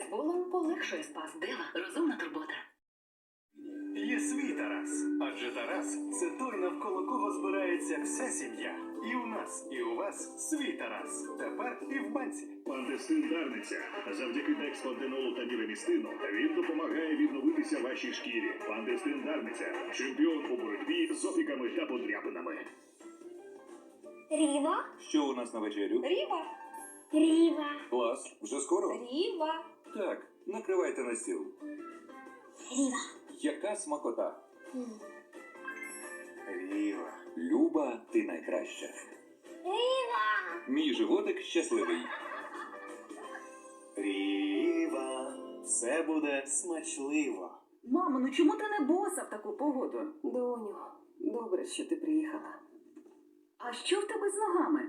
впорається з полегшує спазм. Дева розумна турбота. Є свій Тарас. Адже Тарас це той, навколо кого збирається вся сім'я. І у нас, і у вас свій Тарас. Тепер і в банці. Пантестин Дарниця. Завдяки декспантенолу та мірамістину він допомагає відновитися вашій шкірі. Пантестин Дарниця. Чемпіон у боротьбі з опіками та подряпинами. Ріва, Що у нас на вечерю? Ріва, Ріва, Клас, вже скоро? Ріва, Так, накривайте на стіл. Ріва. Яка смакота? Ріва. Люба, ти найкраща. Ріва. Мій животик щасливий. Ріва. Все буде смачливо. Мамо, ну чому ти не боса в таку погоду? Доню, добре, що ти приїхала. А що в тебе з ногами?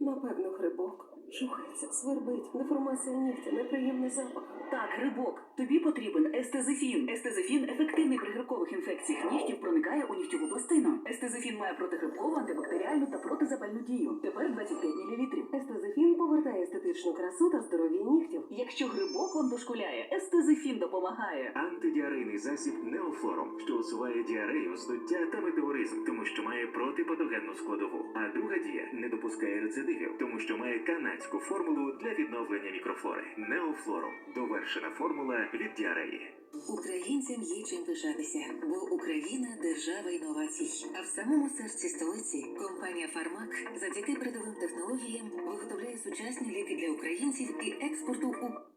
Напевно, грибок. Шухається, свербить, деформація нігтя, неприємний запах. Так, грибок, тобі потрібен естезифін. Естезифін ефективний при грибкових інфекціях нігтів проникає у нігтєву пластину. Естезифін має протигрибкову, антибактеріальну та протизапальну дію. Тепер 25 мл. Естезифін повертає естетичну красу та здоров'я нігтів. Якщо грибок вам дошкуляє, естезифін допомагає. Антидіарейний засіб Неофлорум, що усуває діарею, здуття та метеоризм, тому що має протипатогенну складову. А друга дія не допускає рецидивів, тому що має канадську формулу для відновлення мікрофлори. Неофлорум довершена формула від діареї. Українцям є чим пишатися, бо Україна держава інновацій. А в самому серці столиці компанія Фармак завдяки передовим технологіям виготовляє сучасні ліки для українців і експорту у 50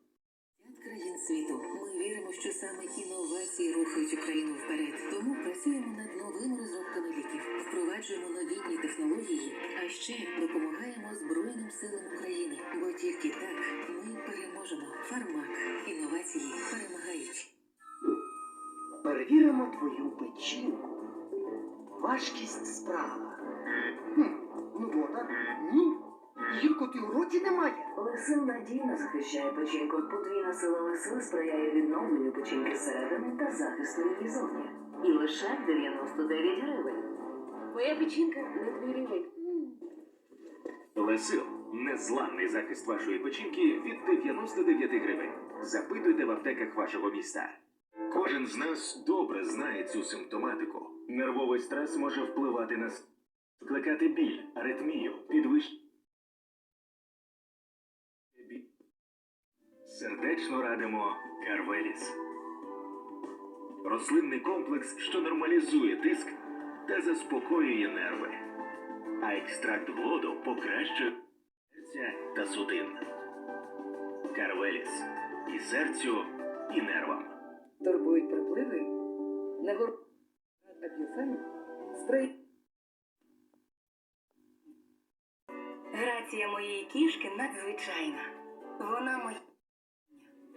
країн світу. Ми віримо, що саме інновації рухають Україну вперед. Тому працюємо над новими розробками ліків, впроваджуємо новітні технології, а ще допомагаємо Збройним силам України. Бо тільки так ми переможемо. Фармак інновації перемагають. Перевіримо твою печінку. Важкість справа. Хм, нудота? Ні. Гіркоти в роті немає. Лисин надійно захищає печінку. Подвійна сила лисин сприяє відновленню печінки зсередини та захисту її зовні. І лише 99 гривень. Твоя печінка не твій рівень. Лесил незламний захист вашої печінки від 99 гривень. Запитуйте в аптеках вашого міста. Кожен з нас добре знає цю симптоматику. Нервовий стрес може впливати на с- викликати біль, аритмію, підвищення. Сердечно радимо Карвеліс. Рослинний комплекс, що нормалізує тиск та заспокоює нерви. А екстракт глоду покращує серця та судин. Карвеліс і серцю, і нервам. Турбують припливи. Не гор... Аб'юфен. Спрей. Грація моєї кішки надзвичайна. Вона моя.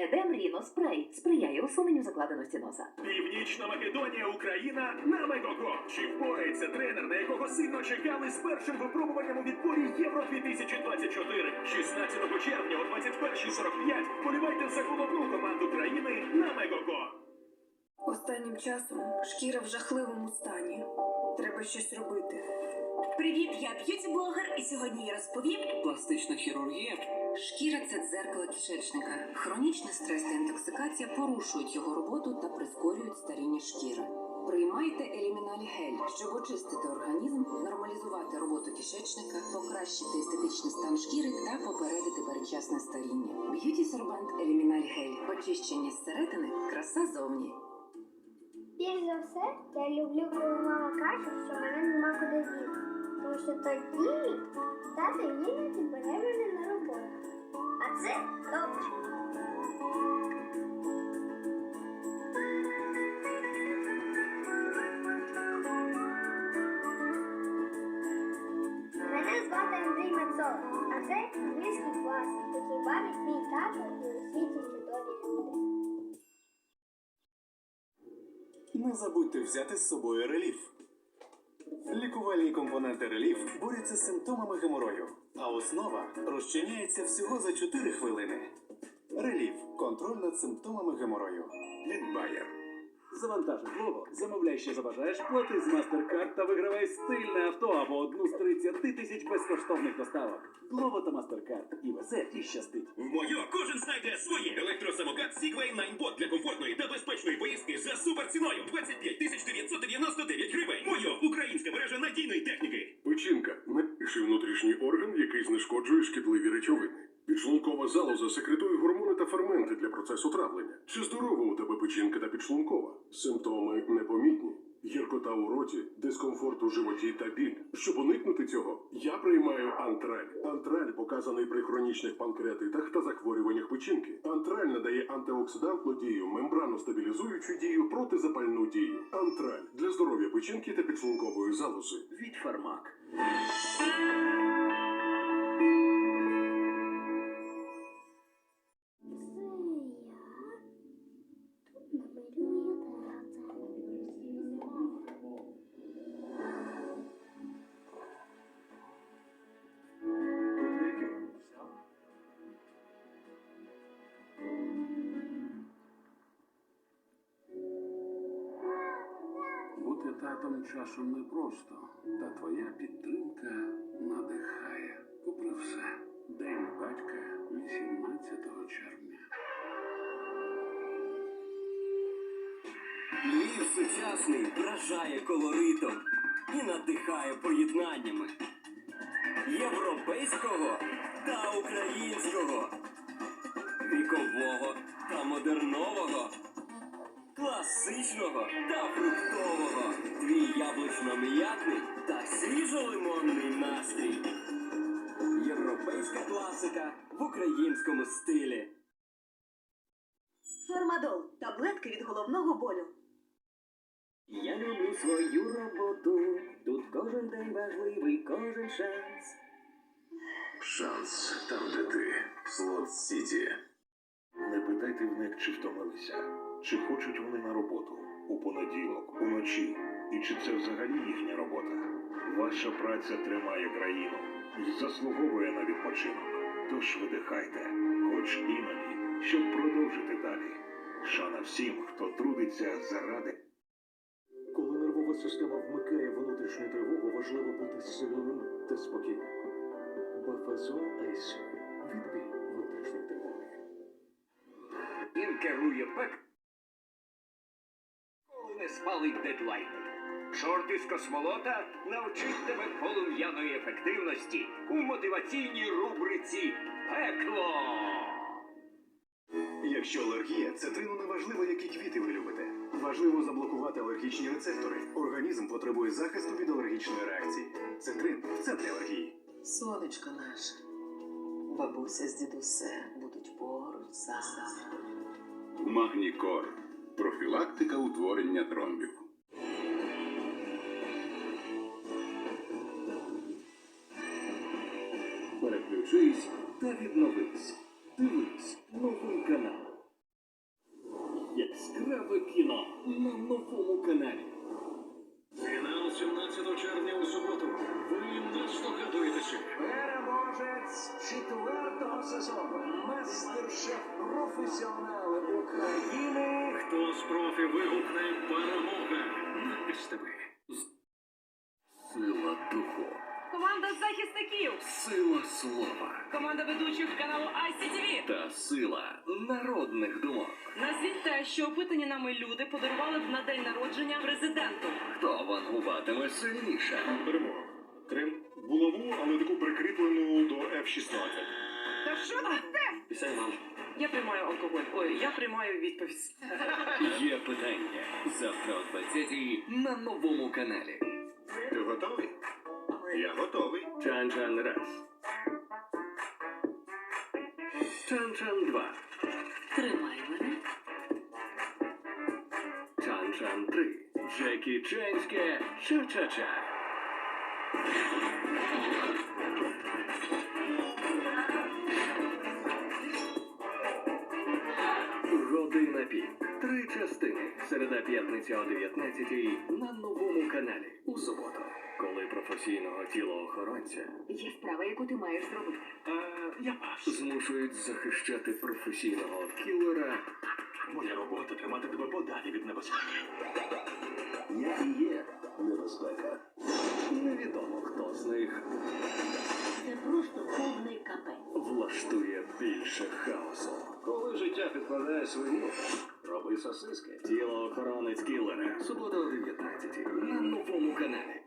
Едем Ріно спрей сприяє усуненню закладеності носа. Північна Македонія, Україна на Мегого. Чи впорається тренер, на якого сильно чекали з першим випробуванням у відборі Євро 2024? 16 червня о 21.45 полювайте за головну команду країни на Мегого. Останнім часом шкіра в жахливому стані. Треба щось робити. Привіт, я б'юті-блогер, і сьогодні я розповім. Пластична хірургія Шкіра це дзеркало кишечника. Хронічний стрес та інтоксикація порушують його роботу та прискорюють старіння шкіри. Приймайте еліміналь гель, щоб очистити організм, нормалізувати роботу кишечника, покращити естетичний стан шкіри та попередити передчасне старіння. Б'юті сорбент еліміналь гель. Очищення зсередини, краса зовні. Більш за все, я люблю, коли мама каже, що мене нема куди діти. Тому що тоді тато їде бере мене на роботу. Це добре. Мене звати Андрій Мацола, а це англійський клас, який бавить мій тато і усі ці чудові люди. Не забудьте взяти з собою реліф. Лікувальні компоненти реліф борються з симптомами геморою, а основа розчиняється всього за 4 хвилини. Реліф контроль над симптомами геморою. Від Bayer. Завантажи Glovo, замовляй, що забажаєш, плати з MasterCard та вигравай стильне авто або одну з 30 тисяч безкоштовних доставок. Glovo та MasterCard. І везе, і щастить. В Мойо кожен знайде своє. Електросамокат Segway Ninebot для комфортної та безпечної поїздки за суперціною 25 тисяч 999 гривень. Мойо – українська мережа надійної техніки. Печінка найбільший внутрішній орган, який знешкоджує шкідливі речовини. Підшлункова залоза секретує гормони та ферменти для процесу травлення. Чи здорова у тебе печінка та підшлункова? Симптоми непомітні. Гіркота у роті, дискомфорт у животі та біль. Щоб уникнути цього, я приймаю антраль. Антраль показаний при хронічних панкреатитах та захворюваннях печінки. Антраль надає антиоксидантну дію, мембрану стабілізуючу дію, протизапальну дію. Антраль для здоров'я печінки та підшлункової залози. Від Фармак. Татом часом непросто, та твоя підтримка надихає. Попри все, День батька 18 червня. Львів сучасний вражає колоритом і надихає поєднаннями європейського та українського, вікового та модернового, класичного та фруктового, твій яблучно-м'ятний та свіжо-лимонний настрій. Європейська класика в українському стилі. Фармадол таблетки від головного болю. Я люблю свою роботу. Тут кожен день важливий, кожен шанс. Шанс там, де ти. Слот Сіті. Не питайте в них, чи втомилися, чи хочуть вони на роботу у понеділок, уночі, і чи це взагалі їхня робота. Ваша праця тримає країну і заслуговує на відпочинок. Тож видихайте, хоч іноді, щоб продовжити далі. Шана всім, хто трудиться заради. Коли нервова система вмикає внутрішню тривогу, важливо бути сильним та спокійним. Бафазон Айсі. Відбій внутрішньої тривоги. Він керує пек. Спалить дедлайн. Чорт із космолота навчить тебе полум'яної ефективності у мотиваційній рубриці Пекло. Якщо алергія, цитрину не важливо, які квіти ви любите. Важливо заблокувати алергічні рецептори. Організм потребує захисту від алергічної реакції. Цитрин в центрі алергії. Сонечко наше, бабуся з дідусем будуть поруч завжди. Магнікор. Профілактика утворення тромбів. Переключись та відновись. Дивись новий канал. Яскраве кіно на новому каналі. Фінал 17 червня у суботу. Ви не здогадуєтеся. Переможець четвертого сезону. Мастер-шеф професіонали вигукне перемога на СТБ. Сила духу, Команда захисників. сила слова Команда ведучих каналу ICTV. та сила народних думок. Назвіть те, що опитані нами люди подарували б на день народження президенту. Хто вангуватиме сильніше? Перемога. Крим. Булаву, але таку прикріплену до F-16. Та що таке? Пісень вам. Я приймаю алкоголь. Ой, я приймаю відповідь. Є питання. Завтра о 20 на новому каналі. Ти готовий? Я готовий. Чан-чан раз. Чан-чан два. Тримай мене. Чан-чан три. Джекі Ченське Ча-ча-ча. Година пік. Три частини. Середа п'ятниця о 19 на новому каналі у суботу, коли професійного тілоохоронця Є справа, яку ти маєш зробити. А я пас. змушують захищати професійного кілера. Моя робота тримати тебе подалі від небезпеки. Я і є небезпека. Невідомо хто з них Це просто повний капець. влаштує більше хаосу. Коли життя підкладає свої, роби сосиски. Тіло охорони кілера. Субота о 19 на новому каналі.